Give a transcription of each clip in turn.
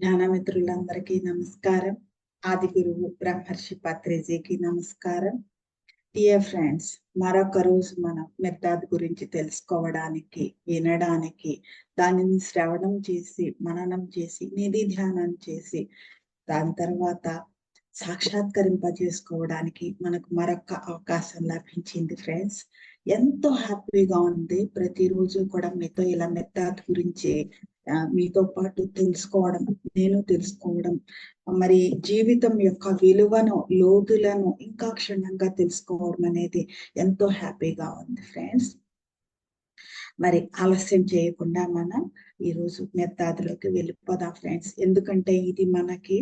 జ్ఞానమిత్రులందరికీ నమస్కారం. ఆది గురువు బ్రహ్మర్షి పత్రిజీకి నమస్కారం. డియర్ ఫ్రెండ్స్ మరొక రోజు మనం మెత్తాద్ గురించి తెలుసుకోవడానికి వినడానికి దానిని శ్రవణం చేసి మననం చేసి నిధి ధ్యానం చేసి దాని తర్వాత సాక్షాత్కరింపజేసుకోవడానికి మనకు మరొక అవకాశం లభించింది ఫ్రెండ్స్ ఎంతో హ్యాపీగా ఉంది. ప్రతిరోజు కూడా మీతో ఇలా మెత్తాద్ గురించి మీతో పాటు తెలుసుకోవడం నేను తెలుసుకోవడం మరి జీవితం యొక్క విలువను లోతులను ఇంకా క్షుణ్ణంగా తెలుసుకోవడం అనేది ఎంతో హ్యాపీగా ఉంది ఫ్రెండ్స్. మరి ఆలస్యం చేయకుండా మనం ఈరోజు మెత్తాదిలోకి వెళ్ళిపోదాం ఫ్రెండ్స్. ఎందుకంటే ఇది మనకి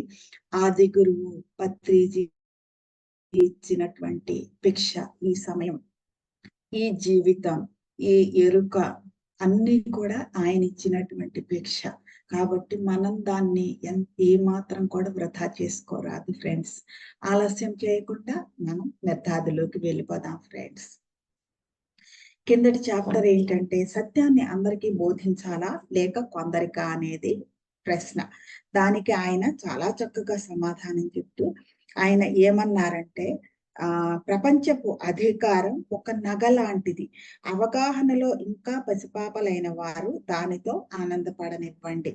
ఆది గురువు పత్రిజీ ఇచ్చినటువంటి భిక్ష ఈ సమయం. ఈ జీవితం ఈ ఎరుక అన్ని కూడా ఆయన ఇచ్చినటువంటి భిక్ష. కాబట్టి మనం దాన్ని ఏ మాత్రం కూడా వృధా చేసుకోరాదు ఫ్రెండ్స్. ఆలస్యం చేయకుండా మనం మెథాదులోకి వెళ్ళిపోదాం ఫ్రెండ్స్. కిందటి చాప్టర్ ఏంటంటే సత్యాన్ని అందరికీ బోధించాలా? లేక కొందరికా అనేది ప్రశ్న. దానికి ఆయన చాలా చక్కగా సమాధానం చెప్తూ ఆయన ఏమన్నారంటే ఆ ప్రపంచపు అధికారం ఒక నగ లాంటిది. అవగాహనలో ఇంకా పసిపాపలైన వారు దానితో ఆనందపడనివ్వండి.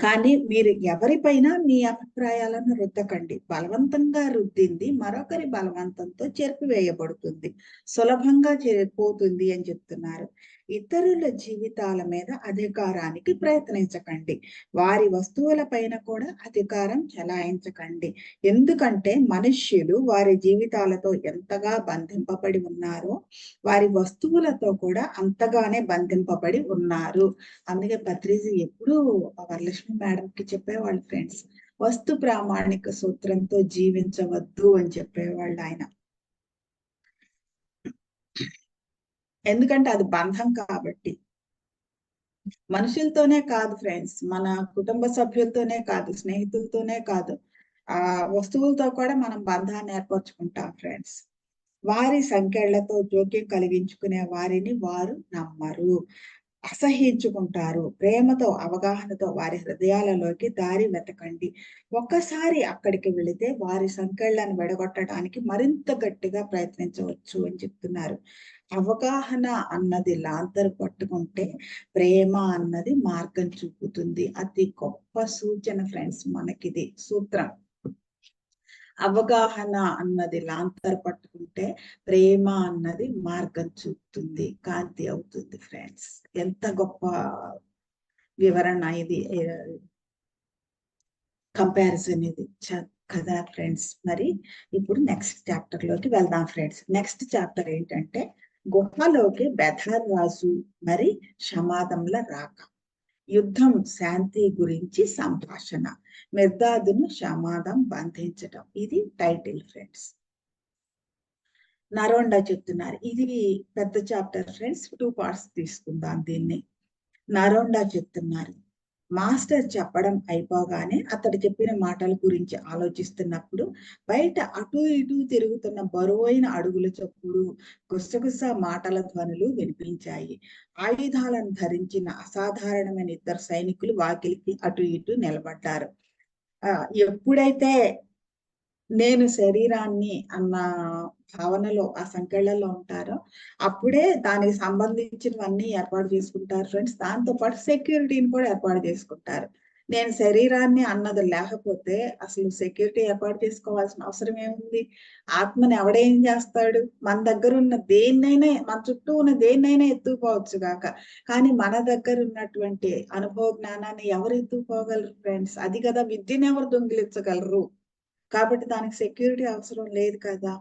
కానీ మీరు ఎవరిపైన మీ అభిప్రాయాలను రుద్దకండి. బలవంతంగా రుద్దింది మరొకరి బలవంతంతో చెరిపివేయబడుతుంది. సులభంగా చెరిపోతుంది అని చెప్తున్నారు. ఇతరుల జీవితాల మీద అధికారానికి ప్రయత్నించకండి. వారి వస్తువుల పైన కూడా అధికారం చలాయించకండి. ఎందుకంటే మనుష్యులు వారి జీవితాలతో ఎంతగా బంధింపబడి ఉన్నారో వారి వస్తువులతో కూడా అంతగానే బంధింపబడి ఉన్నారు. అందుకే పత్రిజీ ఎప్పుడు వరలక్ష్మి మేడంకి చెప్పేవాళ్ళు ఫ్రెండ్స్. వస్తు ప్రామాణిక సూత్రంతో జీవించవద్దు అని చెప్పేవాళ్ళు ఆయన. ఎందుకంటే అది బంధం కాబట్టి. మనుషులతోనే కాదు ఫ్రెండ్స్ మన కుటుంబ సభ్యులతోనే కాదు స్నేహితులతోనే కాదు ఆ వస్తువులతో కూడా మనం బంధాన్ని ఏర్పరచుకుంటాం ఫ్రెండ్స్. వారి సంఖ్యలతో జోక్యం కలిగించుకునే వారిని వారు నమ్మరు అసహించుకుంటారు ప్రేమతో అవగాహనతో వారి హృదయాలలోకి దారి వెతకండి. ఒక్కసారి అక్కడికి వెళితే వారి సంకెళ్ళను విడగొట్టడానికి మరింత గట్టిగా ప్రయత్నించవచ్చు అని చెప్తున్నారు. అవగాహన అన్నది లాంతరు పట్టుకుంటే ప్రేమ అన్నది మార్గం చూపుతుంది. అతి గొప్ప సూచన ఫ్రెండ్స్ మనకిది. సూత్రం. అవగాహన అన్నది లాంతర్ పట్టుకుంటే ప్రేమ అన్నది మార్గం చూపుతుంది. కాంతి అవుతుంది ఫ్రెండ్స్. ఎంత గొప్ప వివరణ ఇది. కంపారిజన్ ఇది. కదా ఫ్రెండ్స్. మరి ఇప్పుడు నెక్స్ట్ చాప్టర్లోకి వెళ్దాం ఫ్రెండ్స్. నెక్స్ట్ చాప్టర్ ఏంటంటే గుహలోకి బెదర్ రాజు మరి సమాధంల రాక. యుద్ధం శాంతి గురించి సంభాషణ. మిర్దాదును సమాధం బంధించటం. ఇది టైటిల్ ఫ్రెండ్స్. నరోండా చెప్తున్నారు. ఇది పెద్ద చాప్టర్ ఫ్రెండ్స్. టూ పార్ట్స్ తీసుకుందాం దీన్ని. నరోండా చెప్తున్నారు. మాస్టర్ చెప్పడం అయిపోగానే అతడు చెప్పిన మాటల గురించి ఆలోచిస్తున్నప్పుడు బయట అటు ఇటు తిరుగుతున్న బరువైన అడుగుల చప్పుడు గుసగుస మాటల ధ్వనులు వినిపించాయి. ఆయుధాలను ధరించిన అసాధారణమైన ఇద్దరు సైనికులు వాకిలికి అటు ఇటు నిలబడ్డారు. ఆ ఎప్పుడైతే నేను శరీరాన్ని అన్న భావనలో ఆ సంఖ్యలలో ఉంటారో అప్పుడే దానికి సంబంధించినవన్నీ ఏర్పాటు చేసుకుంటారు ఫ్రెండ్స్. దాంతో పాటు సెక్యూరిటీని కూడా ఏర్పాటు చేసుకుంటారు. నేను శరీరాన్ని అన్నది లేకపోతే అసలు సెక్యూరిటీ ఏర్పాటు చేసుకోవాల్సిన అవసరం ఏముంది? ఆత్మని ఎవడేం చేస్తాడు? మన దగ్గర ఉన్న దేన్నైనా మన చుట్టూ ఉన్న దేన్నైనా ఎత్తుకుపోవచ్చు కాక కానీ మన దగ్గర ఉన్నటువంటి అనుభవ జ్ఞానాన్ని ఎవరు ఎత్తుకుపోగలరు ఫ్రెండ్స్? అది కదా విద్యను ఎవరు దొంగిలించగలరు? కాబట్టి దానికి సెక్యూరిటీ అవసరం లేదు కదా.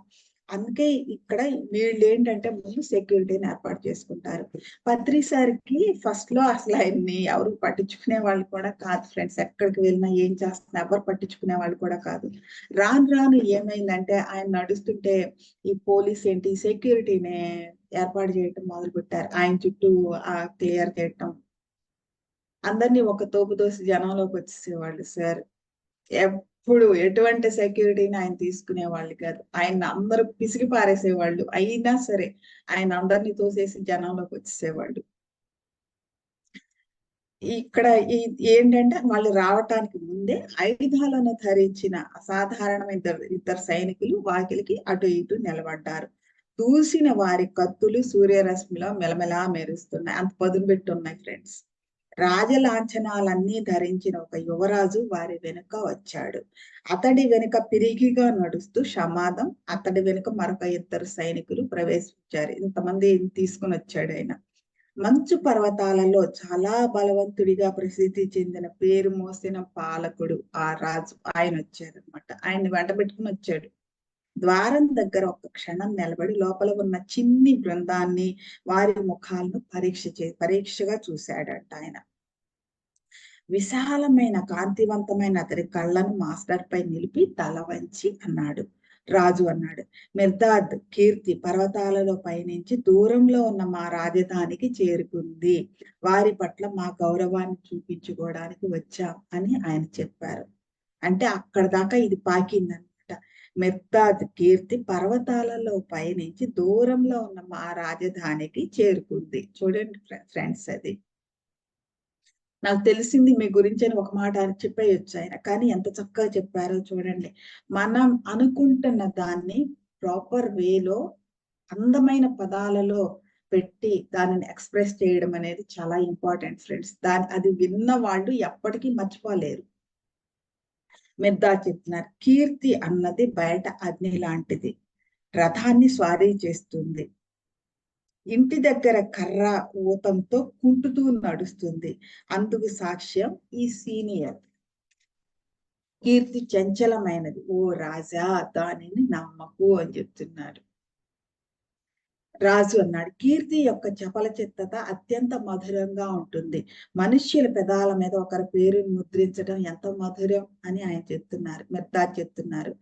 అందుకే ఇక్కడ వీళ్ళు ఏంటంటే ముందు సెక్యూరిటీని ఏర్పాటు చేసుకుంటారు. పత్రి సార్కి ఫస్ట్లో అసలు ఆయన్ని ఎవరు పట్టించుకునే వాళ్ళు కూడా కాదు ఫ్రెండ్స్ ఎక్కడికి వెళ్ళినా ఏం చేస్తున్నా ఎవరు పట్టించుకునే వాళ్ళు కూడా కాదు. రాను రాను ఏమైందంటే ఆయన నడుస్తుంటే ఈ పోలీస్ ఏంటి సెక్యూరిటీని ఏర్పాటు చేయటం మొదలు పెట్టారు ఆయన చుట్టూ ఆ క్లియర్ చేయటం. అందరినీ ఒక తోపు దోసి జనంలోకి వచ్చేసేవాళ్ళు సార్. ఎప్పుడు ఎటువంటి సెక్యూరిటీని ఆయన తీసుకునే వాళ్ళు కాదు. ఆయన అందరూ పిసిగి పారేసేవాళ్ళు అయినా సరే ఆయన అందరినీ తోసేసి జనంలోకి వచ్చేసేవాళ్ళు. ఇక్కడ ఈ ఏంటంటే వాళ్ళు రావటానికి ముందే ఆయుధాలను ధరించిన అసాధారణమైన ఇద్దరు ఇద్దరు సైనికులు వాకిలికి అటు ఇటు నిలబడ్డారు. దూసిన వారి కత్తులు సూర్యరశ్మిలో మెలమెలా మెరుస్తున్నాయి. అంత పదును పెట్టి ఉన్నాయి ఫ్రెండ్స్ రాజలాంఛనాలన్నీ ధరించిన ఒక యువరాజు వారి వెనుక వచ్చాడు. అతడి వెనుక పిరిగిగా నడుస్తూ సమాధం అతడి వెనుక మరొక ఇద్దరు సైనికులు ప్రవేశించారు. ఇంతమంది తీసుకుని వచ్చాడు ఆయన. మంచు పర్వతాలలో చాలా బలవంతుడిగా ప్రసిద్ధి చెందిన పేరు మోసిన పాలకుడు ఆ రాజు ఆయన వచ్చారనమాట ఆయన్ని వెంట పెట్టుకుని వచ్చాడు. ద్వారం దగ్గర ఒక క్షణం నిలబడి లోపల ఉన్న చిన్ని బృందాన్ని వారి ముఖాలను పరీక్ష చే పరీక్షగా చూశాడంట ఆయన. విశాలమైన కాంతివంతమైన అతని కళ్ళను మాస్టర్ పై నిలిపి తల వంచి అన్నాడు. రాజు అన్నాడు మిర్దాద్ కీర్తి పర్వతాలలో పయనించి దూరంలో ఉన్న మా రాజధానికి చేరుకుంది. వారి పట్ల మా గౌరవాన్ని చూపించుకోవడానికి వచ్చాం అని ఆయన చెప్పారు. అంటే అక్కడ దాకా ఇది పాకిందనమాట మిర్దాద్ కీర్తి పర్వతాలలో పయనించి దూరంలో ఉన్న మా రాజధానికి చేరుకుంది. చూడండి ఫ్రెండ్స్ అది. నాకు తెలిసింది మీ గురించి అని ఒక మాట చెప్పేయచ్చు ఆయన. కానీ ఎంత చక్కగా చెప్పారో చూడండి. మనం అనుకుంటున్న దాన్ని ప్రాపర్ వేలో అందమైన పదాలలో పెట్టి దానిని ఎక్స్ప్రెస్ చేయడం అనేది చాలా ఇంపార్టెంట్ ఫ్రెండ్స్ దాని అది విన్న వాళ్ళు ఎప్పటికీ మర్చిపోలేరు. మిర్దా చెప్తున్నారు కీర్తి అన్నది బయట అగ్ని లాంటిది. రథాన్ని స్వారీ చేస్తుంది. ఇంటి దగ్గర కర్ర ఊతంతో కుంటుతూ నడుస్తుంది. అందుకు సాక్ష్యం ఈ సీనియర్. కీర్తి చంచలమైనది. ఓ రాజా దానిని నమ్మకు అని చెప్తున్నాడు రాజు అన్నాడు కీర్తి యొక్క చపల చిత్తత అత్యంత మధురంగా ఉంటుంది. మనుష్యుల పెదాల మీద ఒకరి పేరుని ముద్రించడం ఎంత మధురం అని ఆయన చెప్తున్నారు మెత్తా చెప్తున్నారు.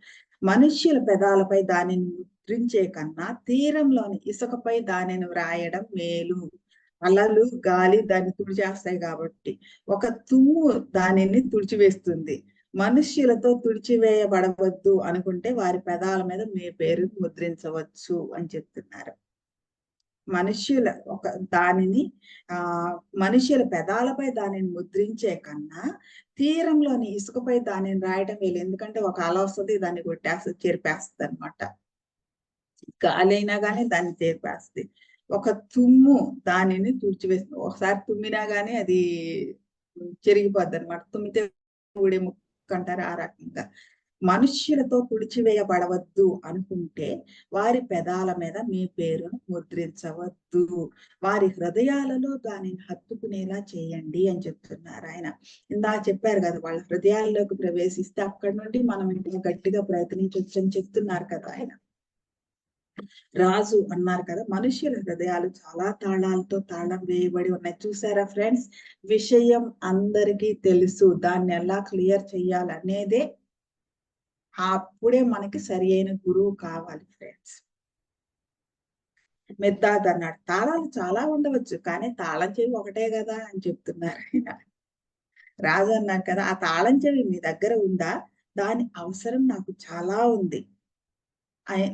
మనుష్యుల పెదాలపై దానిని ముద్రించే కన్నా తీరంలోని ఇసుకపై దానిని వ్రాయడం మేలు. అలలు గాలి దాన్ని తుడిచేస్తాయి కాబట్టి. ఒక తుమ్ము దానిని తుడిచివేస్తుంది. మనుష్యులతో తుడిచివేయబడవద్దు అనుకుంటే వారి పెదాల మీద మీ పేరు ముద్రించవచ్చు అని చెప్తున్నారు. మనుష్యుల ఒక దానిని ఆ మనుష్యుల పెదాలపై దానిని ముద్రించే కన్నా తీరంలోని ఇసుకపై దానిని రాయడం వీళ్ళు ఎందుకంటే ఒక అల వస్తుంది దాన్ని కొట్టేస్తుంది చెరిపేస్తుంది అనమాట గాలైనా అయినా కానీ దాన్ని చేరిపేస్తుంది ఒక తుమ్ము దానిని తుడిచివేస్తుంది. ఒకసారి తుమ్మినా గానీ అది చెరిగిపోద్ది అనమాట తుమ్మితే ఊడే ముక్కు అంటారు ఆ రకంగా. మనుష్యులతో తుడిచివేయబడవద్దు అనుకుంటే వారి పెదాల మీద మీ పేరును ముద్రించవద్దు. వారి హృదయాలలో దానిని హత్తుకునేలా చేయండి అని చెప్తున్నారు ఆయన. ఇందా చెప్పారు కదా వాళ్ళ హృదయాల్లోకి ప్రవేశిస్తే అక్కడి నుండి మనం ఇంకా గట్టిగా ప్రయత్నించవచ్చు అని చెప్తున్నారు కదా ఆయన. రాజు అన్నారు కదా మనుషుల హృదయాలు చాలా తాళాలతో తాళం వేయబడి ఉన్నాయి. చూసారా ఫ్రెండ్స్? విషయం అందరికీ తెలుసు. దాన్ని ఎలా క్లియర్ చేయాలనేదే అప్పుడే మనకి సరి అయిన గురువు కావాలి ఫ్రెండ్స్. మెద్దాద్ అన్నాడు. తాళాలు చాలా ఉండవచ్చు కానీ తాళం చెవి ఒకటే కదా అని చెప్తున్నారు ఆయన. రాజు అన్నారు కదా ఆ తాళం చెవి మీ దగ్గర ఉందా? దాని అవసరం నాకు చాలా ఉంది.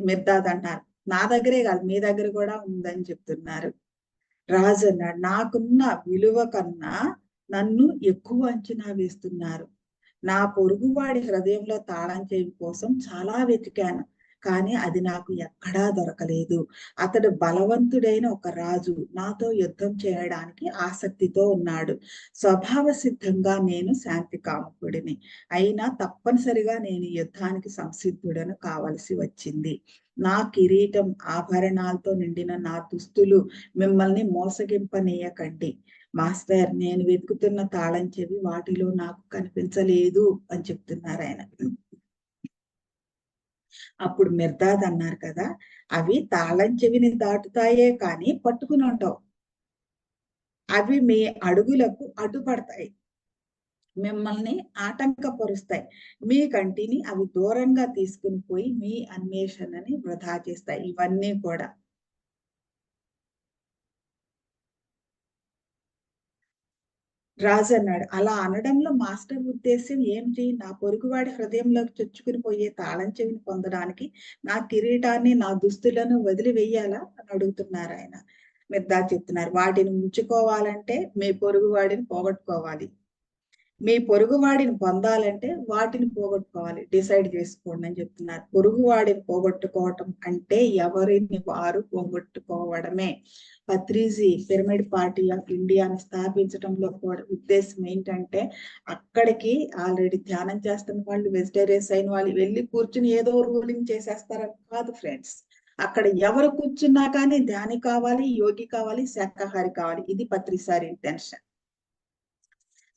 మెద్దాద్ అన్నారు. నా దగ్గరే కాదు మీ దగ్గర కూడా ఉందని చెప్తున్నారు. రాజు అన్నాడు నాకున్న విలువ కన్నా నన్ను ఎక్కువ అంచనా వేస్తున్నారు. నా పొరుగువాడి హృదయంలో తాళం చేయడం కోసం చాలా వెతికాను కానీ అది నాకు ఎక్కడా దొరకలేదు. అతడు బలవంతుడైన ఒక రాజు నాతో యుద్ధం చేయడానికి ఆసక్తితో ఉన్నాడు. స్వభావ సిద్ధంగా నేను శాంతి కాముకుడిని అయినా తప్పనిసరిగా నేను యుద్ధానికి సంసిద్ధుడను కావలసి వచ్చింది. నా కిరీటం ఆభరణాలతో నిండిన నా దుస్తులు మిమ్మల్ని మోసగింపనీయకండి. మాస్టర్ నేను వెతుకుతున్న తాళం చెవి వాటిలో నాకు కనిపించలేదు అని చెప్తున్నారు ఆయన. అప్పుడు మిర్దాద్ అన్నారు కదా అవి తాళం చెవిని దాటుతాయే కానీ పట్టుకుని ఉంటావు అవి మీ అడుగులకు అడ్డుపడతాయి. మిమ్మల్ని ఆటంకపరుస్తాయి. మీ కంటిని అవి దూరంగా తీసుకుని పోయి మీ అన్వేషణని వృధా చేస్తాయి. ఇవన్నీ కూడా. రాజు అన్నాడు అలా అనడంలో మాస్టర్ ఉద్దేశం ఏమిటి? నా పొరుగువాడి హృదయంలోకి చొచ్చుకుని పోయే తాళం చెవిని పొందడానికి నా కిరీటాన్ని నా దుస్తులను వదిలివేయాలా అని అడుగుతున్నారు ఆయన మిర్దా చెప్తున్నారు. వాటిని ఉంచుకోవాలంటే మీ పొరుగువాడిని పోగొట్టుకోవాలి. మీ పొరుగువాడిని పొందాలంటే వాటిని పోగొట్టుకోవాలి. డిసైడ్ చేసుకోండి అని చెప్తున్నారు. పొరుగువాడిని పోగొట్టుకోవటం అంటే ఎవరిని వారు పోగొట్టుకోవడమే. పత్రిజీ పిరమిడ్ పార్టీ ఆఫ్ ఇండియాని స్థాపించడంలో కూడా ఉద్దేశం ఏంటంటే అక్కడికి ఆల్రెడీ ధ్యానం చేస్తున్న వాళ్ళు వెజిటేరియన్స్ అయిన వాళ్ళు వెళ్ళి కూర్చుని ఏదో రూలింగ్ చేసేస్తారని కాదు ఫ్రెండ్స్. అక్కడ ఎవరు కూర్చున్నా కానీ ధ్యాని కావాలి యోగి కావాలి శాఖాహారి కావాలి. ఇది పత్రిసారి ఇంటెన్షన్.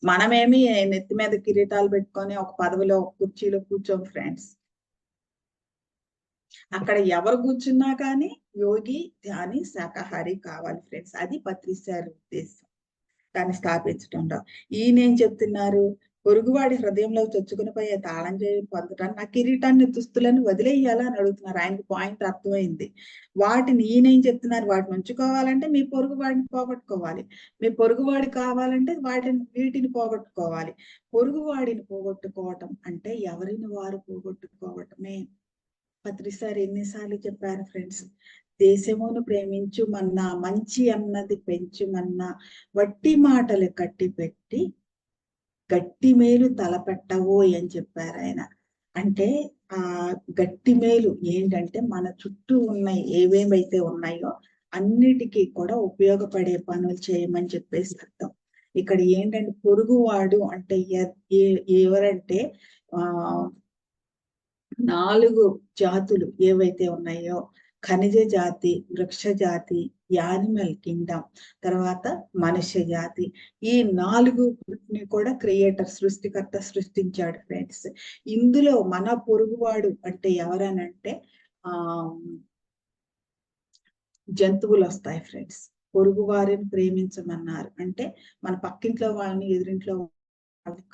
మనమేమి నెత్తి మీద కిరీటాలు పెట్టుకొని ఒక పదవిలో ఒక కుర్చీలో కూర్చోం ఫ్రెండ్స్. అక్కడ ఎవరు కూర్చున్నా కానీ యోగి ధ్యాని శాకాహారి కావాలి ఫ్రెండ్స్. అది పత్రిసారి ఉద్దేశం. దాన్ని స్థాపించడంలో ఈయన ఏం చెప్తున్నారు? పొరుగువాడి హృదయంలో చొచ్చుకుని పోయే తాళం చేయి పొందటాన్ని నా కిరీటాన్ని దుస్తులను వదిలేయాలా అని అడుగుతున్నారు. ఆయనకు పాయింట్ అర్థమైంది. వాటిని ఈయనేం చెప్తున్నారు? వాటిని ఉంచుకోవాలంటే మీ పొరుగువాడిని పోగొట్టుకోవాలి. మీ పొరుగువాడి కావాలంటే వాటిని వీటిని పోగొట్టుకోవాలి. పొరుగువాడిని పోగొట్టుకోవటం అంటే ఎవరిని వారు పోగొట్టుకోవటమే? పత్రిసారి ఎన్నిసార్లు చెప్పారు ఫ్రెండ్స్? దేశమును ప్రేమించుమన్నా మంచి అన్నది పెంచుమన్నా వట్టి మాటలు కట్టి పెట్టి గట్టి మేలు తలపెట్టవోయ్ అని చెప్పారు ఆయన. అంటే ఆ గట్టి మేలు ఏంటంటే మన చుట్టూ ఉన్నాయి ఏవేమైతే ఉన్నాయో అన్నిటికీ కూడా ఉపయోగపడే పనులు చేయమని చెప్పేసి అర్థం. ఇక్కడ ఏంటంటే పొరుగువాడు అంటే ఎవరంటే ఆ నాలుగు జాతులు ఏవైతే ఉన్నాయో ఖనిజ జాతి వృక్ష జాతి యానిమల్ కింగ్డమ్ తర్వాత మనుష్య జాతి. ఈ నాలుగు కూడా క్రియేటర్ సృష్టికర్త సృష్టించాడు ఫ్రెండ్స్ ఇందులో మన పొరుగువాడు అంటే ఎవరనంటే ఆ జంతువులు వస్తాయి ఫ్రెండ్స్ పొరుగు వారిని ప్రేమించమన్నారు. అంటే మన పక్కింట్లో వాళ్ళని ఎదురింట్లో వాళ్ళని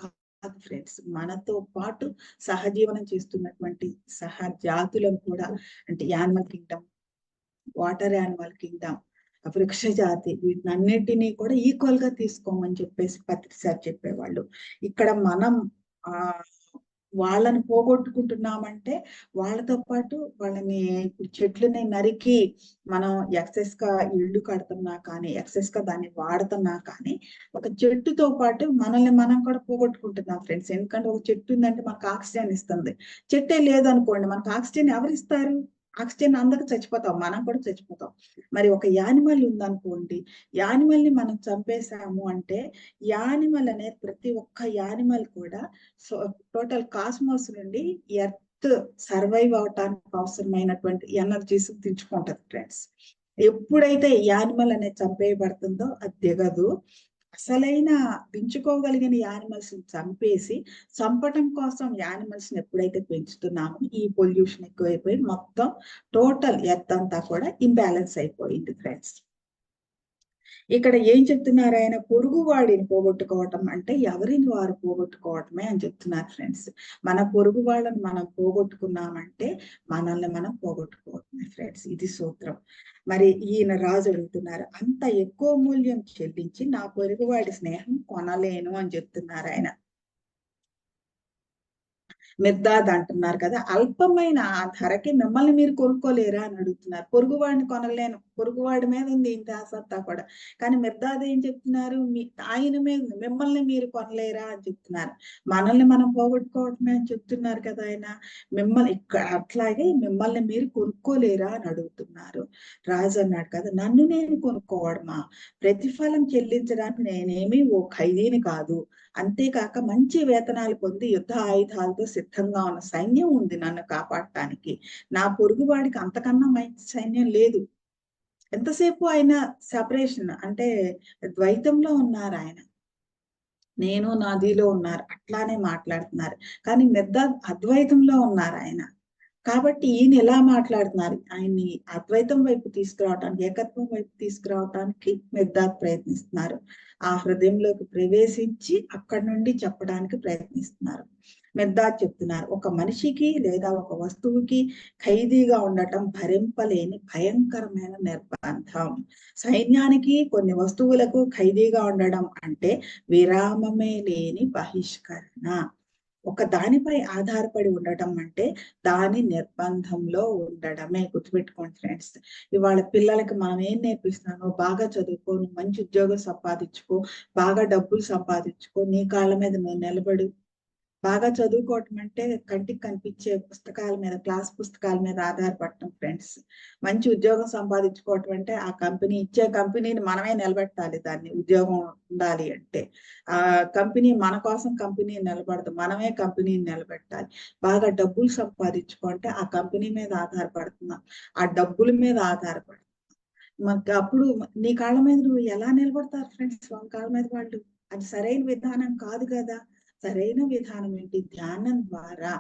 కాదు ఫ్రెండ్స్ మనతో పాటు సహజీవనం చేస్తున్నటువంటి సహ జాతులను కూడా అంటే animal kingdom water animal kingdom వృక్ష జాతి వీటినన్నిటినీ కూడా ఈక్వల్గా తీసుకోమని చెప్పేసి పత్రి సార్ చెప్పేవాళ్ళు. ఇక్కడ మనం ఆ వాళ్ళని పోగొట్టుకుంటున్నామంటే వాళ్ళతో పాటు వాళ్ళని చెట్లని నరికి మనం ఎక్సెస్గా ఇల్లు కడుతున్నా కానీ ఎక్సెస్గా దాన్ని వాడుతున్నా కానీ ఒక చెట్టుతో పాటు మనల్ని మనం కూడా పోగొట్టుకుంటున్నాం ఫ్రెండ్స్. ఎందుకంటే ఒక చెట్టు ఉందంటే మనకు ఆక్సిజన్ ఇస్తుంది. చెట్టే లేదనుకోండి మనకు ఆక్సిజన్ ఎవరు ఇస్తారు ఆక్సిజన్ అందరికి చచ్చిపోతాం మనం కూడా చచ్చిపోతాం. మరి ఒక యానిమల్ ఉందనుకోండి యానిమల్ని మనం చంపేశాము అంటే యానిమల్ అనేది ప్రతి ఒక్క యానిమల్ కూడా సో టోటల్ కాస్మోస్ నుండి ఎర్త్ సర్వైవ్ అవటానికి అవసరమైనటువంటి ఎనర్జీస్ తెచ్చుకుంటది ఫ్రెండ్స్. ఎప్పుడైతే యానిమల్ అనేది చంపేయబడుతుందో అది దిగదు. అసలైన పెంచుకోగలిగిన యానిమల్స్ చంపేసి చంపటం కోసం యానిమల్స్ని ఎప్పుడైతే పెంచుతున్నామో ఈ పొల్యూషన్ ఎక్కువైపోయి మొత్తం టోటల్ ఎత్ అంతా కూడా ఇంబ్యాలెన్స్ అయిపోయింది ఫ్రెండ్స్. ఇక్కడ ఏం చెప్తున్నారు ఆయన? పొరుగు వాడిని పోగొట్టుకోవటం అంటే ఎవరిని వారు పోగొట్టుకోవటమే అని చెప్తున్నారు ఫ్రెండ్స్. మన పొరుగు వాళ్ళని మనం పోగొట్టుకున్నామంటే మనల్ని మనం పోగొట్టుకోవటమే ఫ్రెండ్స్. ఇది సూత్రం. మరి ఈయన రాజు అడుగుతున్నారు అంత ఎక్కువ మూల్యం చెల్లించి నా పొరుగువాడి స్నేహం కొనలేను అని చెప్తున్నారు ఆయన. మిర్దాద్ అంటున్నారు కదా. అల్పమైన ఆ ధరకి మిమ్మల్ని మీరు కొనుక్కోలేరా అని అడుగుతున్నారు. పొరుగువాడిని కొనలేను. పొరుగువాడి మీద ఉంది ఇంత ఆసత్తా కూడా. కానీ మిర్దాద్ ఏం చెప్తున్నారు? మీ ఆయన మీద మిమ్మల్ని మీరు కొనలేరా అని చెప్తున్నారు. మనల్ని మనం పోగొట్టుకోవటమే అని చెప్తున్నారు కదా ఆయన. మిమ్మల్ని ఇక్కడ అట్లాగే మిమ్మల్ని మీరు కొనుక్కోలేరా అని అడుగుతున్నారు. రాజు అన్నాడు కదా నన్ను నేను కొనుక్కోవడమా? ప్రతిఫలం చెల్లించడానికి నేనేమి ఓ ఖైదీని కాదు. అంతేకాక మంచి వేతనాలు పొంది యుద్ధ ఆయుధాలతో సిద్ధంగా ఉన్న సైన్యం ఉంది నన్ను కాపాడటానికి. నా పొరుగువాడికి అంతకన్నా మంచి సైన్యం లేదు. ఎంతసేపు ఆయన సెపరేషన్ అంటే ద్వైతంలో ఉన్నారు ఆయన. నేను నాదిలో ఉన్నారు. అట్లానే మాట్లాడుతున్నారు. కానీ మెద్ద అద్వైతంలో ఉన్నారు ఆయన. కాబట్టి ఈయన ఎలా మాట్లాడుతున్నారు? ఆయన్ని అద్వైతం వైపు తీసుకురావటానికి ఏకత్వం వైపు తీసుకురావటానికి మెద్దాకు ప్రయత్నిస్తున్నారు. ఆ హృదయంలోకి ప్రవేశించి అక్కడి నుండి చెప్పడానికి ప్రయత్నిస్తున్నారు. మెద్దా చెప్తున్నారు ఒక మనిషికి లేదా ఒక వస్తువుకి ఖైదీగా ఉండటం భరింపలేని భయంకరమైన నిర్బంధం. సైన్యానికి కొన్ని వస్తువులకు ఖైదీగా ఉండడం అంటే విరామమే లేని బహిష్కరణ. ఒక దానిపై ఆధారపడి ఉండటం అంటే దాని నిర్బంధంలో ఉండడమే గుర్తుపెట్టుకోండి ఫ్రెండ్స్. ఇవాళ పిల్లలకి మనం ఏం నేర్పిస్తున్నామో బాగా చదువుకో నువ్వు మంచి ఉద్యోగం సంపాదించుకో బాగా డబ్బులు సంపాదించుకో నీ కాళ్ళ మీద నువ్వు నిలబడు బాగా చదువుకోవటం అంటే కంటికి కనిపించే పుస్తకాల మీద క్లాస్ పుస్తకాల మీద ఆధారపడటం ఫ్రెండ్స్. మంచి ఉద్యోగం సంపాదించుకోవటం అంటే ఆ కంపెనీ ఇచ్చే కంపెనీని మనమే నిలబెట్టాలి దాన్ని ఉద్యోగం ఉండాలి అంటే. ఆ కంపెనీ మన కోసం కంపెనీ నిలబడదు మనమే కంపెనీని నిలబెట్టాలి. బాగా డబ్బులు సంపాదించుకుంటే ఆ కంపెనీ మీద ఆధారపడుతున్నాం. ఆ డబ్బుల మీద ఆధారపడుతున్నాం. అప్పుడు నీ కాళ్ళ మీద నువ్వు ఎలా నిలబడతారు ఫ్రెండ్స్? వాళ్ళ కాళ్ళ మీద వాళ్ళు. అది సరైన విధానం కాదు కదా. సరైన విధానం ఏంటి? ధ్యానం ద్వారా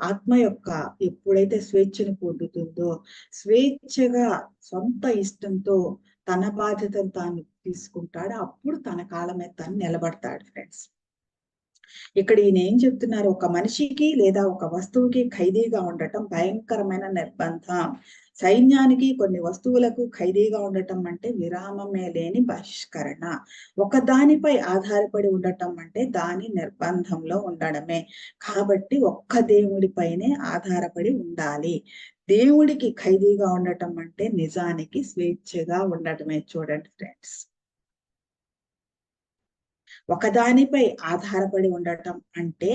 ఆత్మ యొక్క ఎప్పుడైతే స్వేచ్ఛను పొందుతుందో స్వేచ్ఛగా సొంత ఇష్టంతో తన బాధ్యతను తాను తీసుకుంటాడు అప్పుడు తన కాళ్ళ మీద తను నిలబడతాడు ఫ్రెండ్స్. ఇక్కడ ఈయన ఏం చెప్తున్నారు? ఒక మనిషికి లేదా ఒక వస్తువుకి ఖైదీగా ఉండటం భయంకరమైన నిర్బంధం. సైన్యానికి కొన్ని వస్తువులకు ఖైదీగా ఉండటం అంటే విరామమే లేని బహిష్కరణ ఒక దానిపై ఆధారపడి ఉండటం అంటే దాని నిర్బంధంలో ఉండడమే. కాబట్టి ఒక్క దేవుడిపైనే ఆధారపడి ఉండాలి. దేవుడికి ఖైదీగా ఉండటం అంటే నిజానికి స్వేచ్ఛగా ఉండటమే చూడండి ఫ్రెండ్స్. ఒకదానిపై ఆధారపడి ఉండటం అంటే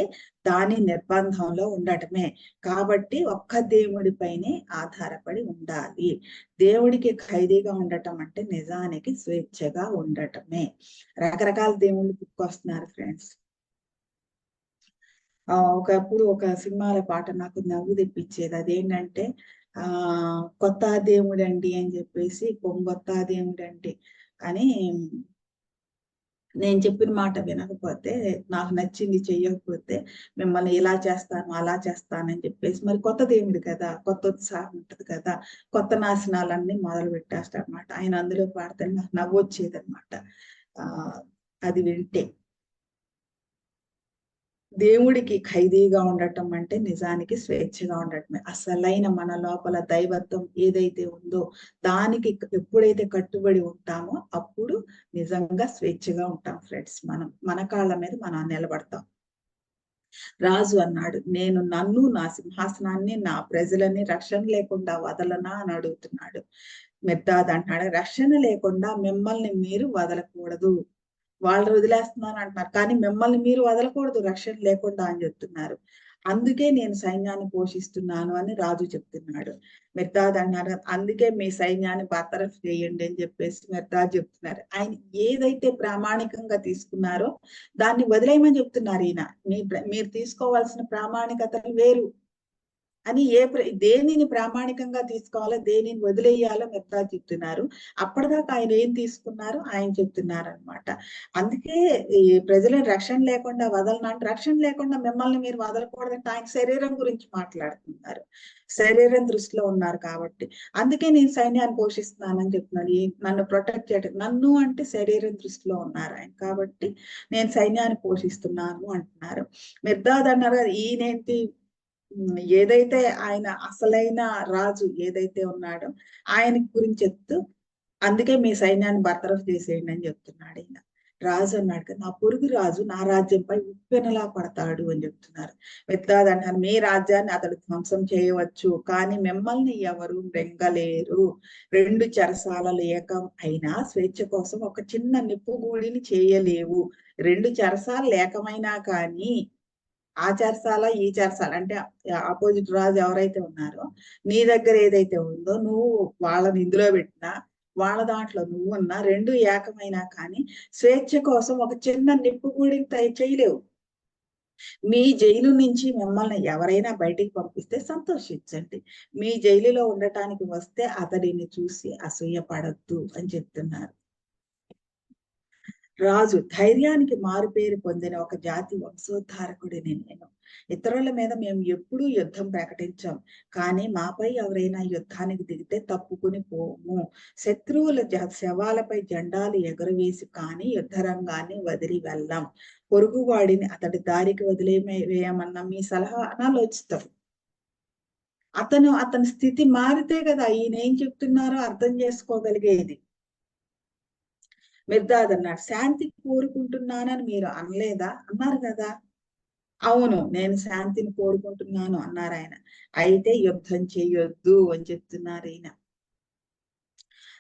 దాని నిర్బంధంలో ఉండటమే. కాబట్టి ఒక్క దేవుడిపైనే ఆధారపడి ఉండాలి. దేవుడికి ఖైదీగా ఉండటం అంటే నిజానికి స్వేచ్ఛగా ఉండటమే. రకరకాల దేవుళ్ళు పుట్టుకొస్తున్నారు ఫ్రెండ్స్ ఆ ఒకప్పుడు ఒక సినిమాల పాట నాకు నవ్వు తెప్పించేది. అదేంటంటే ఆ కొత్త దేవుడండి అని చెప్పేసి కొంగొత్త దేవుడండి అని నేను చెప్పిన మాట వినకపోతే నాకు నచ్చింది చెయ్యకపోతే మిమ్మల్ని ఇలా చేస్తాను అలా చేస్తానని చెప్పేసి మరి కొత్త ఏమిటి కదా? కొత్త ఉత్సాహం ఉంటది కదా? కొత్త నాశనాలన్నీ మొదలు పెట్టేస్తాడు అనమాట ఆయన అందులో పాడితే నాకు నవ్వు వచ్చేది అనమాట అది వింటే. దేవుడికి ఖైదీగా ఉండటం అంటే నిజానికి స్వేచ్ఛగా ఉండటమే. అసలైన మన లోపల దైవత్వం ఏదైతే ఉందో దానికి ఎప్పుడైతే కట్టుబడి ఉంటామో అప్పుడు నిజంగా స్వేచ్ఛగా ఉంటాం ఫ్రెండ్స్ మనం. మన కాళ్ళ మీద మనం నిలబడతాం. రాజు అన్నాడు నేను నన్ను నా సింహాసనాన్ని నా ప్రజలని రక్షణ లేకుండా వదలనా? అని అడుగుతున్నాడు. మెద్దాద్ అంటున్నాడు రక్షణ లేకుండా మిమ్మల్ని మీరు వదలకూడదు. వాళ్ళు వదిలేస్తున్నాను అంటున్నారు. కానీ మిమ్మల్ని మీరు వదలకూడదు రక్షణ లేకుండా అని చెప్తున్నారు. అందుకే నేను సైన్యాన్ని పోషిస్తున్నాను అని రాజు చెప్తున్నాడు. మెర్దాద్ అన్నారు అందుకే మీ సైన్యాన్ని బర్తరఫ్ చేయండి అని చెప్పేసి మెర్దాద్ చెప్తున్నారు. ఆయన ఏదైతే ప్రామాణికంగా తీసుకున్నారో దాన్ని వదిలేయమని చెప్తున్నారు ఈయన. మీ మీరు తీసుకోవాల్సిన ప్రామాణికతలు వేరు. అని ఏ దేనిని ప్రామాణికంగా తీసుకోవాలో దేనిని వదిలేయాలో మెత్తా చెప్తున్నారు. అప్పటిదాకా ఆయన ఏం తీసుకున్నారు ఆయన చెప్తున్నారు అనమాట అందుకే ఈ ప్రజలను రక్షణ లేకుండా వదలనంటే రక్షణ లేకుండా మిమ్మల్ని మీరు వదలకూడదంటే ఆయన శరీరం గురించి మాట్లాడుతున్నారు. శరీరం దృష్టిలో ఉన్నారు కాబట్టి. అందుకే నేను సైన్యాన్ని పోషిస్తున్నానని చెప్తున్నాను. నన్ను ప్రొటెక్ట్ చేయడం నన్ను అంటే శరీరం దృష్టిలో ఉన్నారు ఆయన కాబట్టి నేను సైన్యాన్ని పోషిస్తున్నాను అంటున్నారు. మిర్దాద్ అన్నారు ఈయనేంటి ఏదైతే ఆయన అసలైన రాజు ఏదైతే ఉన్నాడో ఆయన గురించి చెప్తూ అందుకే మీ సైన్యాన్ని బర్తరఫ్ చేసేయండి అని చెప్తున్నాడు ఈయన. రాజు అన్నాడు కదా నా పొరుగు రాజు నా రాజ్యంపై ఉప్పెనలా పడతాడు అని చెప్తున్నారు. వెత్తాది అంటారు మీ రాజ్యాన్ని అతడు ధ్వంసం చేయవచ్చు కానీ మిమ్మల్ని ఎవరు వెంగలేరు రెండు చెరసాలలు ఏకం అయినా స్వేచ్ఛ కోసం ఒక చిన్న నిప్పు గూడిని చేయలేవు. రెండు చెరసాలు ఏకమైనా కానీ ఆ చెరసాల ఈ చెరసాల అంటే ఆపోజిట్ రాజు ఎవరైతే ఉన్నారో నీ దగ్గర ఏదైతే ఉందో నువ్వు వాళ్ళని ఇందులో పెట్టినా వాళ్ళ దాంట్లో నువ్వు ఉన్నా రెండు ఏకమైనా కానీ స్వేచ్ఛ కోసం ఒక చిన్న నిప్పు కూడా చేయలేవు. మీ జైలు నుంచి మిమ్మల్ని ఎవరైనా బయటికి పంపిస్తే సంతోషించండి. మీ జైలులో ఉండటానికి వస్తే అతడిని చూసి అసూయ పడద్దు అని చెప్తున్నారు. రాజు ధైర్యానికి మారుపేరు పొందిన ఒక జాతి వంశోద్ధారకుడిని నేను. ఇతరుల మీద మేము ఎప్పుడూ యుద్ధం ప్రకటించాం కానీ మాపై ఎవరైనా యుద్ధానికి దిగితే తప్పుకుని పోము. శత్రువుల శవాలపై జెండాలు ఎగురవేసి కానీ యుద్ధ రంగాన్ని వదిలి వెళ్ళాం. పొరుగువాడిని అతడి దారికి వదిలే వేయమన్న మీ సలహా అనాలోచితం. అతను అతని స్థితి మారితే కదా ఈయన ఏం చెప్తున్నారో అర్థం చేసుకోగలిగేది. మిర్దాద్ అన్నాడు శాంతి కోరుకుంటున్నానని మీరు అనలేదా? అన్నారు కదా. అవును నేను శాంతిని కోరుకుంటున్నాను అన్నారు ఆయన. అయితే యుద్ధం చేయొద్దు అని చెప్తున్నారు ఈయన.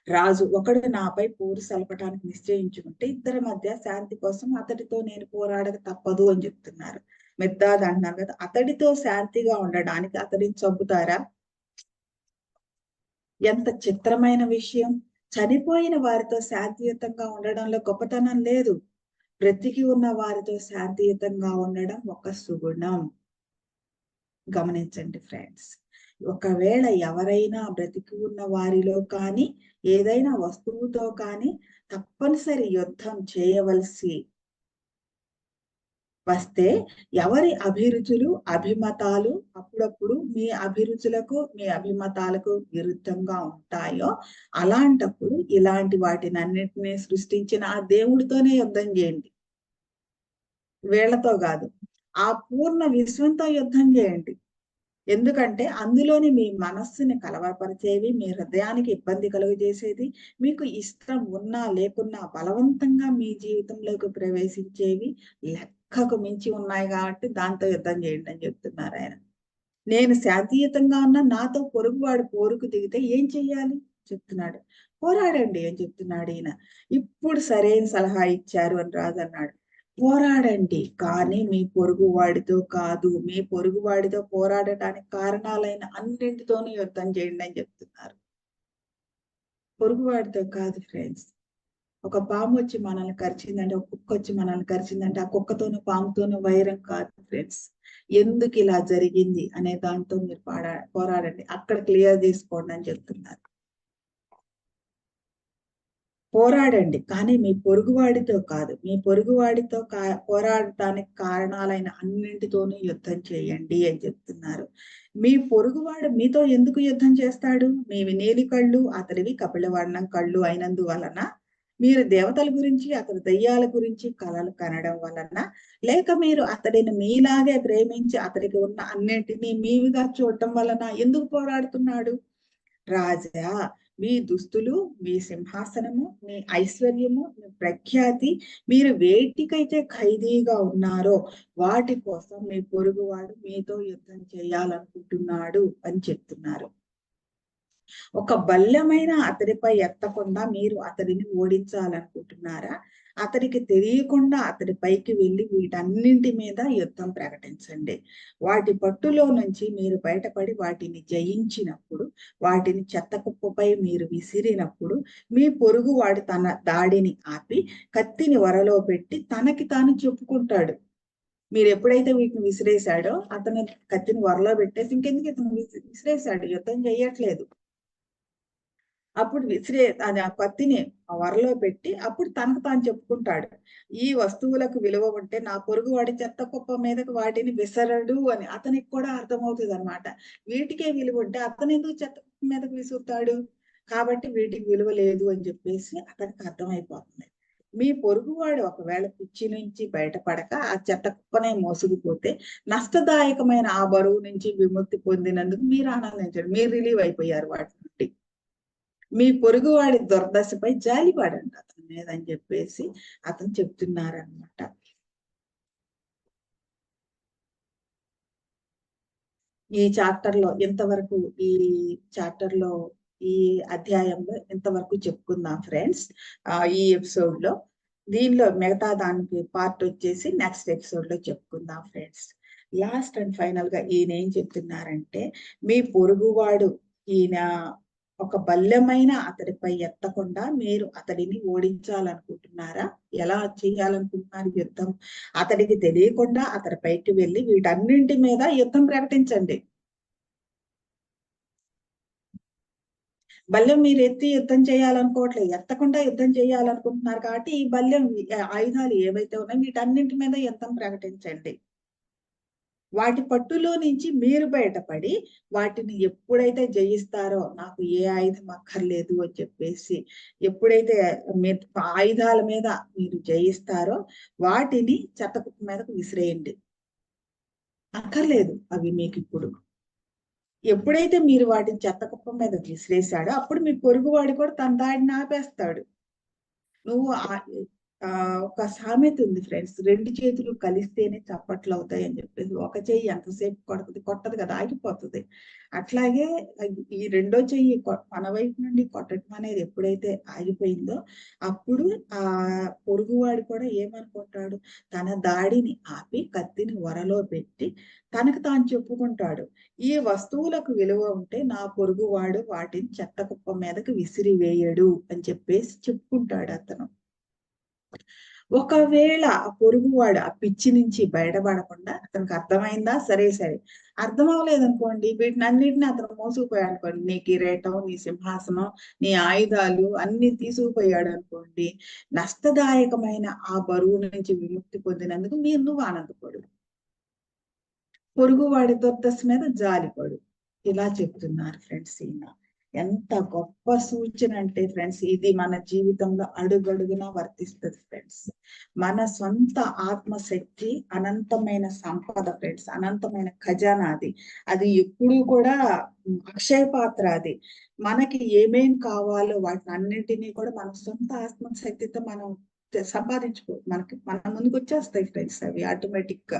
రాజు ఒకడు నాపై పోరు సలపటానికి నిశ్చయించుకుంటే ఇద్దరి మధ్య శాంతి కోసం అతడితో నేను పోరాడక తప్పదు అని చెప్తున్నారు. మిర్దాద్ అంటున్నారు కదా అతడితో శాంతిగా ఉండడానికి అతడిని చంపుతారా? ఎంత చిత్రమైన విషయం. చనిపోయిన వారితో శాంతియుతంగా ఉండడంలో గొప్పతనం లేదు. బ్రతికి ఉన్న వారితో శాంతియుతంగా ఉండడం ఒక సుగుణం. గమనించండి ఫ్రెండ్స్ ఒకవేళ ఎవరైనా బ్రతికి ఉన్న వారిలో కానీ ఏదైనా వస్తువుతో కానీ తప్పనిసరి యుద్ధం చేయవలసి వస్తే ఎవరి అభిరుచులు అభిమతాలు అప్పుడప్పుడు మీ అభిరుచులకు మీ అభిమతాలకు విరుద్ధంగా ఉంటాయో అలాంటప్పుడు ఇలాంటి వాటిని అన్నిటినీ సృష్టించిన ఆ దేవుడితోనే యుద్ధం చేయండి. వీళ్ళతో కాదు. ఆ పూర్ణ విశ్వంతో యుద్ధం చేయండి. ఎందుకంటే అందులోని మీ మనస్సుని కలవరపరిచేవి మీ హృదయానికి ఇబ్బంది కలుగజేసేది మీకు ఇష్టం ఉన్నా లేకున్నా బలవంతంగా మీ జీవితంలోకి ప్రవేశించేవి లెక్కకు మించి ఉన్నాయి కాబట్టి దాంతో యుద్ధం చేయండి అని చెప్తున్నారు ఆయన. నేను శాంతియుతంగా ఉన్న నాతో పొరుగువాడు పోరుకు దిగితే ఏం చెయ్యాలి? చెప్తున్నాడు. పోరాడండి అని చెప్తున్నాడు ఈయన. ఇప్పుడు సరైన సలహా ఇచ్చారు అని రాజు అన్నాడు. పోరాడండి కానీ మీ పొరుగు వాడితో కాదు మీ పొరుగు వాడితో పోరాడటానికి కారణాలైన అన్నింటితోనూ యుద్ధం చేయండి అని చెప్తున్నారు. పొరుగువాడితో కాదు ఫ్రెండ్స్ ఒక పాము వచ్చి మనల్ని కరిచిందంటే ఒక కుక్క వచ్చి మనల్ని కరిచిందంటే ఆ కుక్కతోనూ పాముతోనూ వైరం కాదు ఫ్రెండ్స్ ఎందుకు ఇలా జరిగింది అనే దాంతో మీరు పాడా పోరాడండి. అక్కడ క్లియర్ చేసుకోండి అని చెప్తున్నారు. పోరాడండి. కానీ మీ పొరుగువాడితో కాదు. మీ పొరుగువాడితో కా పోరాడటానికి కారణాలైన అన్నింటితోనూ యుద్ధం చేయండి అని చెప్తున్నారు. మీ పొరుగువాడు మీతో ఎందుకు యుద్ధం చేస్తాడు? మీ వినేలి కళ్ళు అతడివి కపిలవర్ణం కళ్ళు అయినందువలన మీరు దేవతల గురించి అతని దయ్యాల గురించి కళలు కనడం వలన లేక మీరు అతడిని మీలాగే ప్రేమించి అతడికి ఉన్న అన్నింటినీ మీవిగా చూడటం వలన ఎందుకు పోరాడుతున్నాడు? రాజా మీ దుస్తులు మీ సింహాసనము మీ ఐశ్వర్యము మీ ప్రఖ్యాతి మీరు వేటికైతే ఖైదీగా ఉన్నారో వాటి కోసం మీ పొరుగువాడు మీతో యుద్ధం చేయాలనుకుంటున్నాడు అని చెప్తున్నారు. ఒక బల్యమైన అతడిపై ఎత్తకుండా మీరు అతడిని ఓడించాలనుకుంటున్నారా? అతడికి తెలియకుండా అతడి పైకి వెళ్ళి వీటన్నింటి మీద యుద్ధం ప్రకటించండి. వాటి పట్టులో నుంచి మీరు బయటపడి వాటిని జయించినప్పుడు వాటిని చెత్త కుప్పపై మీరు విసిరినప్పుడు మీ పొరుగు వాడు తన దాడిని ఆపి కత్తిని వరలో పెట్టి తనకి తాను చెప్పుకుంటాడు. మీరు ఎప్పుడైతే వీటిని విసిరేశాడో అతను కత్తిని వరలో పెట్టేసి ఇంకెందుకు ఇతను విసిరేశాడు? యుద్ధం చేయట్లేదు అప్పుడు విసిరే అది ఆ కత్తిని వరలో పెట్టి అప్పుడు తనకు తాను చెప్పుకుంటాడు. ఈ వస్తువులకు విలువ ఉంటే నా పొరుగు వాడి చెత్త కుప్ప మీదకి వాటిని విసరడు అని అతనికి కూడా అర్థమవుతుంది అనమాట వీటికే విలువ ఉంటే అతను ఎందుకు చెత్త కుప్ప మీదకి విసురుతాడు? కాబట్టి వీటికి విలువ లేదు అని చెప్పేసి అతనికి అర్థమైపోతుంది. మీ పొరుగువాడు ఒకవేళ పిచ్చి నుంచి బయటపడక ఆ చెత్త కుప్పనే మోసుకుపోతే నష్టదాయకమైన ఆ బరువు నుంచి విముక్తి పొందినందుకు మీరు ఆనందించండి. మీరు రిలీవ్ అయిపోయారు వాటి నుండి. మీ పొరుగువాడి దుర్దశపై జాలిపడండి అతని మీద అని చెప్పేసి అతను చెప్తున్నారనమాట ఈ చాప్టర్లో ఇంతవరకు ఈ చాప్టర్లో ఈ అధ్యాయంలో ఇంతవరకు చెప్పుకుందాం ఫ్రెండ్స్? ఈ ఎపిసోడ్లో దీనిలో మిగతా దానికి పార్ట్ వచ్చేసి నెక్స్ట్ ఎపిసోడ్లో చెప్పుకుందాం ఫ్రెండ్స్. లాస్ట్ అండ్ ఫైనల్గా ఈయన ఏం చెప్తున్నారంటే మీ పొరుగువాడు ఈయన ఒక బల్యమైన అతడిపై ఎత్తకుండా మీరు అతడిని ఓడించాలనుకుంటున్నారా? ఎలా చేయాలనుకుంటున్నారు యుద్ధం? అతడికి తెలియకుండా అతడి పైకి వెళ్ళి వీటన్నింటి మీద యుద్ధం ప్రకటించండి. బల్యం మీరు ఎత్తి యుద్ధం చేయాలనుకోవట్లేదు. ఎత్తకుండా యుద్ధం చేయాలనుకుంటున్నారు కాబట్టి ఈ బల్యం ఆయుధాలు ఏవైతే ఉన్నాయో వీటన్నింటి మీద యుద్ధం ప్రకటించండి. వాటి పట్టులో నుంచి మీరు బయటపడి వాటిని ఎప్పుడైతే జయిస్తారో నాకు ఏ ఆయుధం అక్కర్లేదు అని చెప్పేసి ఎప్పుడైతే ఆయుధాల మీద మీరు జయిస్తారో వాటిని చెత్తకుప్ప మీదకు విసిరేయండి. అక్కర్లేదు అవి మీకు ఇప్పుడు. ఎప్పుడైతే మీరు వాటిని చెత్తకుప్ప మీద విసిరేశాడో అప్పుడు మీ పొరుగువాడు కూడా తన దాడిని ఆపేస్తాడు. నువ్వు ఒక సామెత ఉంది ఫ్రెండ్స్. రెండు చేతులు కలిస్తేనే చప్పట్లు అవుతాయి అని చెప్పేసి. ఒక చెయ్యి ఎంతసేపు కొడుతుంది? కొట్టదు కదా ఆగిపోతుంది. అట్లాగే ఈ రెండో చెయ్యి మన వైపు నుండి కొట్టడం అనేది ఎప్పుడైతే ఆగిపోయిందో అప్పుడు ఆ పొరుగువాడు కూడా ఏమనుకుంటాడు? తన దాడిని ఆపి కత్తిని వరలో పెట్టి తనకు తాను చెప్పుకుంటాడు. ఈ వస్తువులకు విలువ ఉంటే నా పొరుగువాడు వాటిని చెత్త కుప్ప మీదకి విసిరి వేయడు అని చెప్పేసి చెప్పుకుంటాడు అతను. ఒకవేళ ఆ పొరుగువాడు ఆ పిచ్చి నుంచి బయటపడకుండా అతనికి అర్థమైందా? సరే సరే. అర్థం అవ్వలేదు అనుకోండి. వీటిని అన్నిటిని అతను మోసుకుపోయాడు అనుకోండి. నీ కిరీటం నీ సింహాసనం నీ ఆయుధాలు అన్ని తీసుకుపోయాడు అనుకోండి. నష్టదాయకమైన ఆ బరువు నుంచి విముక్తి పొందినందుకు మీరు నువ్వు ఆనందపడు. పొరుగువాడి దొద్దస్ మీద జాలిపడు. ఇలా చెప్తున్నారు ఫ్రెండ్స్ ఈయన. ఎంత గొప్ప సూచన అంటే ఫ్రెండ్స్ ఇది మన జీవితంలో అడుగడుగున వర్తిస్తుంది ఫ్రెండ్స్ మన సొంత ఆత్మశక్తి అనంతమైన సంపద ఫ్రెండ్స్ అనంతమైన ఖజానా అది. అది ఎప్పుడు కూడా అక్షయ పాత్ర అది. మనకి ఏమేం కావాలో వాటిని అన్నింటినీ కూడా మన సొంత ఆత్మశక్తితో మనం సంపాదించుకో మనకి మన ముందుకు వచ్చేస్తాయి ఫ్రెండ్స్ అవి ఆటోమేటిక్గా.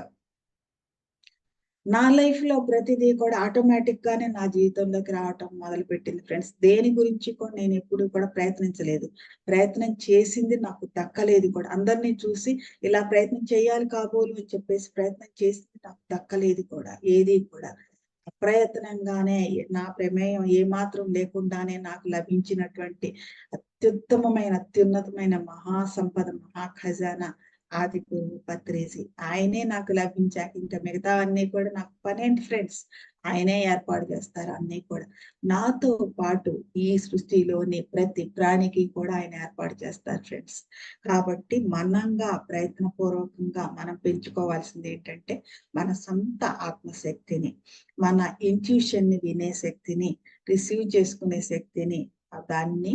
నా లైఫ్లో ప్రతిదీ కూడా ఆటోమేటిక్ గానే నా జీవితంలోకి రావటం మొదలు పెట్టింది ఫ్రెండ్స్ దేని గురించి కూడా నేను ఎప్పుడు కూడా ప్రయత్నించలేదు. ప్రయత్నం చేసింది నాకు దక్కలేదు కూడా. అందరినీ చూసి ఇలా ప్రయత్నం చేయాలి కాబోలు అని చెప్పేసి ప్రయత్నం చేసింది నాకు దక్కలేదు కూడా ఏది కూడా. అప్రయత్నంగానే నా ప్రమేయం ఏమాత్రం లేకుండానే నాకు లభించినటువంటి అత్యుత్తమమైన అత్యున్నతమైన మహాసంపద మహా ఖజానా ఆది గురువు పత్రేసి ఆయనే నాకు లభించాక ఇంకా మిగతావన్నీ కూడా నాకు పనేంటి ఫ్రెండ్స్ ఆయనే ఏర్పాటు చేస్తారు అన్ని కూడా. నాతో పాటు ఈ సృష్టిలోని ప్రతి ప్రాణికి కూడా ఆయన ఏర్పాటు చేస్తారు ఫ్రెండ్స్ కాబట్టి మనంగా ప్రయత్నపూర్వకంగా మనం పెంచుకోవాల్సింది ఏంటంటే మన సొంత ఆత్మశక్తిని మన ఇంట్యూషన్ని వినే శక్తిని రిసీవ్ చేసుకునే శక్తిని దాన్ని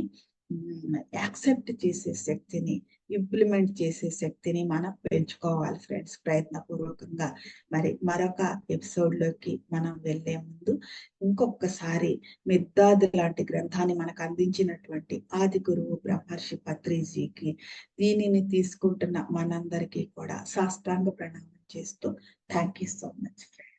యాక్సెప్ట్ చేసే శక్తిని ఇంప్లిమెంట్ చేసే శక్తిని మనం పెంచుకోవాలి ఫ్రెండ్స్ ప్రయత్నపూర్వకంగా. మరి మరొక ఎపిసోడ్లోకి మనం వెళ్ళే ముందు ఇంకొకసారి మిద్దాదు లాంటి గ్రంథాన్ని మనకు అందించినటువంటి ఆది గురువు బ్రహ్మర్షి పత్రిజీకి దీనిని తీసుకుంటున్న మనందరికీ కూడా సాష్టాంగ ప్రణామం చేస్తూ thank you so much friends